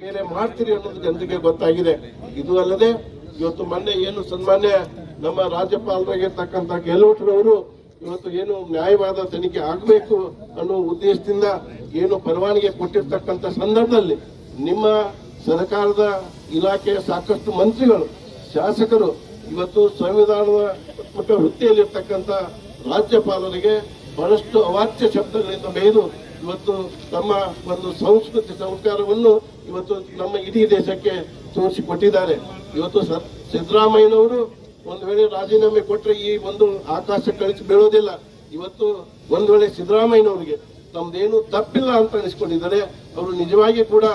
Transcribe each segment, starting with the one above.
ಬೇರೆ ಮಾಡ್ತೀರಿ ಅನ್ನೋದು ಜನರಿಗೆ ಗೊತ್ತಾಗಿದೆ. ಇದು ಅಲ್ಲದೆ ಇವತ್ತು ಮೊನ್ನೆ ಏನು ಸನ್ಮಾನ್ಯ ನಮ್ಮ ರಾಜ್ಯಪಾಲರಾಗಿರ್ತಕ್ಕಂಥ ಗೆಹ್ಲೋಟ್ರವರು ಇವತ್ತು ಏನು ನ್ಯಾಯವಾದ ತನಿಖೆ ಆಗಬೇಕು ಅನ್ನೋ ಉದ್ದೇಶದಿಂದ ಏನು ಪರವಾನಗಿ ಕೊಟ್ಟಿರ್ತಕ್ಕಂಥ ಸಂದರ್ಭದಲ್ಲಿ ನಿಮ್ಮ ಸರ್ಕಾರದ ಇಲಾಖೆಯ ಸಾಕಷ್ಟು ಮಂತ್ರಿಗಳು, ಶಾಸಕರು ಇವತ್ತು ಸಂವಿಧಾನದ ಹುದ್ದೆಯಲ್ಲಿರ್ತಕ್ಕಂಥ ರಾಜ್ಯಪಾಲರಿಗೆ ಬಹಳಷ್ಟು ಅವಾಚ್ಯ ಶಬ್ದಗಳಿಂದ ಮೇದು ಇವತ್ತು ತಮ್ಮ ಒಂದು ಸಂಸ್ಕೃತಿ ಸಂಸ್ಕಾರವನ್ನು ಇವತ್ತು ನಮ್ಮ ಇಡೀ ದೇಶಕ್ಕೆ ತೋರಿಸಿಕೊಟ್ಟಿದ್ದಾರೆ. ಇವತ್ತು ಸಿದ್ದರಾಮಯ್ಯನವರು ಒಂದು ವೇಳೆ ರಾಜೀನಾಮೆ ಕೊಟ್ಟರೆ ಈ ಒಂದು ಆಕಾಶ ಕಳಿಸಿ ಬೀಳೋದಿಲ್ಲ. ಇವತ್ತು ಒಂದು ವೇಳೆ ಸಿದ್ದರಾಮಯ್ಯನವರಿಗೆ ನಮ್ದೇನು ತಪ್ಪಿಲ್ಲ ಅಂತ ಅನಿಸ್ಕೊಂಡಿದ್ದಾರೆ. ಅವರು ನಿಜವಾಗಿ ಕೂಡ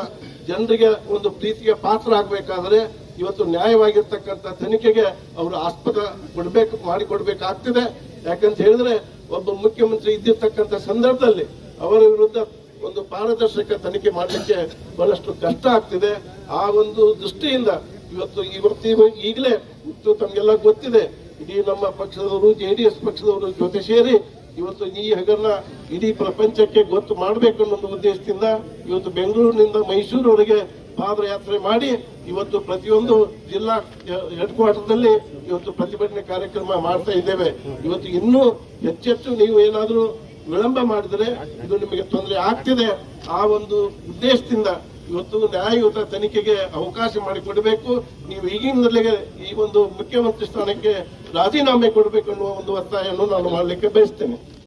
ಜನರಿಗೆ ಒಂದು ಪ್ರೀತಿಗೆ ಪಾತ್ರ ಆಗಬೇಕಾದ್ರೆ ಇವತ್ತು ನ್ಯಾಯವಾಗಿರ್ತಕ್ಕಂಥ ತನಿಖೆಗೆ ಅವರು ಆಸ್ಪದ ಕೊಡಬೇಕು, ಮಾಡಿಕೊಡ್ಬೇಕಾಗ್ತದೆ. ಯಾಕಂತ ಹೇಳಿದ್ರೆ ಒಬ್ಬ ಮುಖ್ಯಮಂತ್ರಿ ಇದ್ದಿರ್ತಕ್ಕಂಥ ಸಂದರ್ಭದಲ್ಲಿ ಅವರ ವಿರುದ್ಧ ಒಂದು ಪಾರದರ್ಶಕ ತನಿಖೆ ಮಾಡಲಿಕ್ಕೆ ಬಹಳಷ್ಟು ಕಷ್ಟ ಆಗ್ತಿದೆ. ಆ ಒಂದು ದೃಷ್ಟಿಯಿಂದ ಇವತ್ತು ಇವತ್ತು ಇವ- ಈಗಲೇ ಇತ್ತು ತಮಗೆಲ್ಲ ಗೊತ್ತಿದೆ. ಇಡೀ ನಮ್ಮ ಪಕ್ಷದವರು, ಜೆ ಡಿ ಎಸ್ ಪಕ್ಷದವರು ಜೊತೆ ಸೇರಿ ಇವತ್ತು ಈ ಹಗರಣ ಇಡೀ ಪ್ರಪಂಚಕ್ಕೆ ಗೊತ್ತು ಮಾಡಬೇಕು ಅನ್ನೋ ಉದ್ದೇಶದಿಂದ ಇವತ್ತು ಬೆಂಗಳೂರಿನಿಂದ ಮೈಸೂರವರೆಗೆ ಪಾದಯಾತ್ರೆ ಮಾಡಿ ಇವತ್ತು ಪ್ರತಿಯೊಂದು ಜಿಲ್ಲಾ ಹೆಡ್ ಕ್ವಾರ್ಟರ್ದಲ್ಲಿ ಇವತ್ತು ಪ್ರತಿಭಟನೆ ಕಾರ್ಯಕ್ರಮ ಮಾಡ್ತಾ ಇದ್ದೇವೆ. ಇವತ್ತು ಇನ್ನೂ ಹೆಚ್ಚೆಚ್ಚು ನೀವು ಏನಾದರೂ ವಿಳಂಬ ಮಾಡಿದ್ರೆ ಇದು ನಿಮಗೆ ತೊಂದರೆ ಆಗ್ತಿದೆ. ಆ ಒಂದು ಉದ್ದೇಶದಿಂದ ಇವತ್ತು ನ್ಯಾಯಯುತ ತನಿಖೆಗೆ ಅವಕಾಶ ಮಾಡಿಕೊಡಬೇಕು. ನೀವು ಈಗಿನಲ್ಲಿಗೆ ಈ ಒಂದು ಮುಖ್ಯಮಂತ್ರಿ ಸ್ಥಾನಕ್ಕೆ ರಾಜೀನಾಮೆ ಕೊಡಬೇಕು ಅನ್ನುವ ಒಂದು ಒತ್ತಾಯವನ್ನು ನಾನು ಮಾಡಲಿಕ್ಕೆ ಬಯಸ್ತೇನೆ.